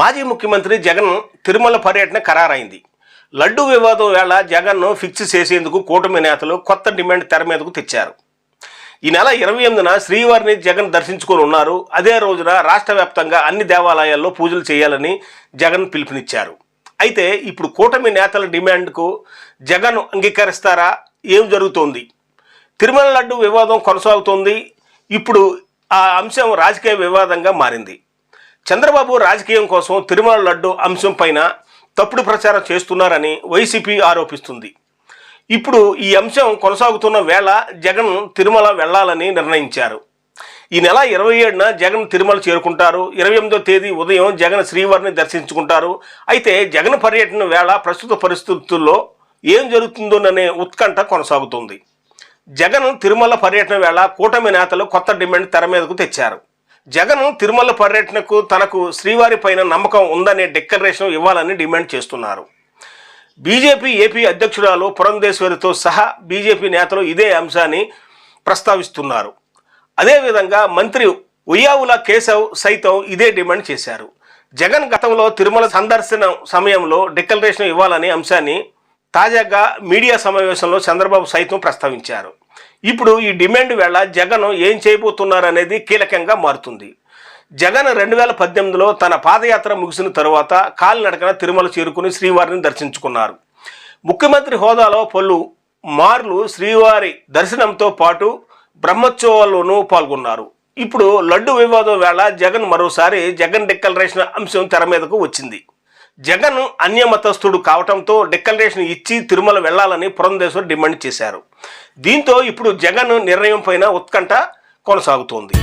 మాజీ ముఖ్యమంత్రి జగన్ తిరుమల పర్యటన ఖరారైంది. లడ్డూ వివాదం వేళ జగన్ను ఫిక్స్ చేసేందుకు కూటమి నేతలు కొత్త డిమాండ్ తెర మీదకు తెచ్చారు. ఈ నెల ఇరవై ఎనిమిదిన శ్రీవారిని జగన్ దర్శించుకొని ఉన్నారు. అదే రోజున రాష్ట్ర వ్యాప్తంగా అన్ని దేవాలయాల్లో పూజలు చేయాలని జగన్ పిలుపునిచ్చారు. అయితే ఇప్పుడు కూటమి నేతల డిమాండ్కు జగన్ అంగీకరిస్తారా? ఏం జరుగుతోంది? తిరుమల లడ్డు వివాదం కొనసాగుతోంది. ఇప్పుడు ఆ అంశం రాజకీయ వివాదంగా మారింది. చంద్రబాబు రాజకీయం కోసం తిరుమల లడ్డు అంశం పైన తప్పుడు ప్రచారం చేస్తున్నారని వైసీపీ ఆరోపిస్తుంది. ఇప్పుడు ఈ అంశం కొనసాగుతున్న వేళ జగన్ తిరుమల వెళ్ళాలని నిర్ణయించారు. ఈ నెల ఇరవై ఏడున జగన్ తిరుమల చేరుకుంటారు. ఇరవై ఎనిమిదో తేదీ ఉదయం జగన్ శ్రీవారిని దర్శించుకుంటారు. అయితే జగన్ పర్యటన వేళ ప్రస్తుత పరిస్థితుల్లో ఏం జరుగుతుందోననే ఉత్కంఠ కొనసాగుతుంది. జగన్ తిరుమల పర్యటన వేళ కూటమి నేతలు కొత్త డిమాండ్ తెర మీదకు తెచ్చారు. జగన్ తిరుమల పర్యటనకు తనకు శ్రీవారి పైన నమ్మకం ఉందనే డిక్లరేషన్ ఇవ్వాలని డిమాండ్ చేస్తున్నారు. బీజేపీ ఏపీ అధ్యక్షురాలు పురంధేశ్వరితో సహా బీజేపీ నేతలు ఇదే అంశాన్ని ప్రస్తావిస్తున్నారు. అదేవిధంగా మంత్రి ఉయ్యావుల కేశవ్ సైతం ఇదే డిమాండ్ చేశారు. జగన్ గతంలో తిరుమల సందర్శన సమయంలో డిక్లరేషన్ ఇవ్వాలనే అంశాన్ని తాజాగా మీడియా సమావేశంలో చంద్రబాబు సైతం ప్రస్తావించారు. ఇప్పుడు ఈ డిమాండ్ వేళ జగన్ ఏం చేయబోతున్నారు అనేది కీలకంగా మారుతుంది. జగన్ రెండు వేల పద్దెనిమిదిలో తన పాదయాత్ర ముగిసిన తరువాత కాలినడకన తిరుమల చేరుకుని శ్రీవారిని దర్శించుకున్నారు. ముఖ్యమంత్రి హోదాలో పలు మార్లు శ్రీవారి దర్శనంతో పాటు బ్రహ్మోత్సవాల్లోనూ పాల్గొన్నారు. ఇప్పుడు లడ్డు వివాదం వేళ జగన్ మరోసారి జగన్ డిక్లరేషన్ అంశం తెర మీదకు వచ్చింది. జగన్ అన్యమతస్థుడు కావటంతో డిక్లరేషన్ ఇచ్చి తిరుమల వెళ్ళాలని పురంధేశ్వర్ డిమాండ్ చేశారు. దీంతో ఇప్పుడు జగన్ నిర్ణయం పైన ఉత్కంఠ కొనసాగుతోంది.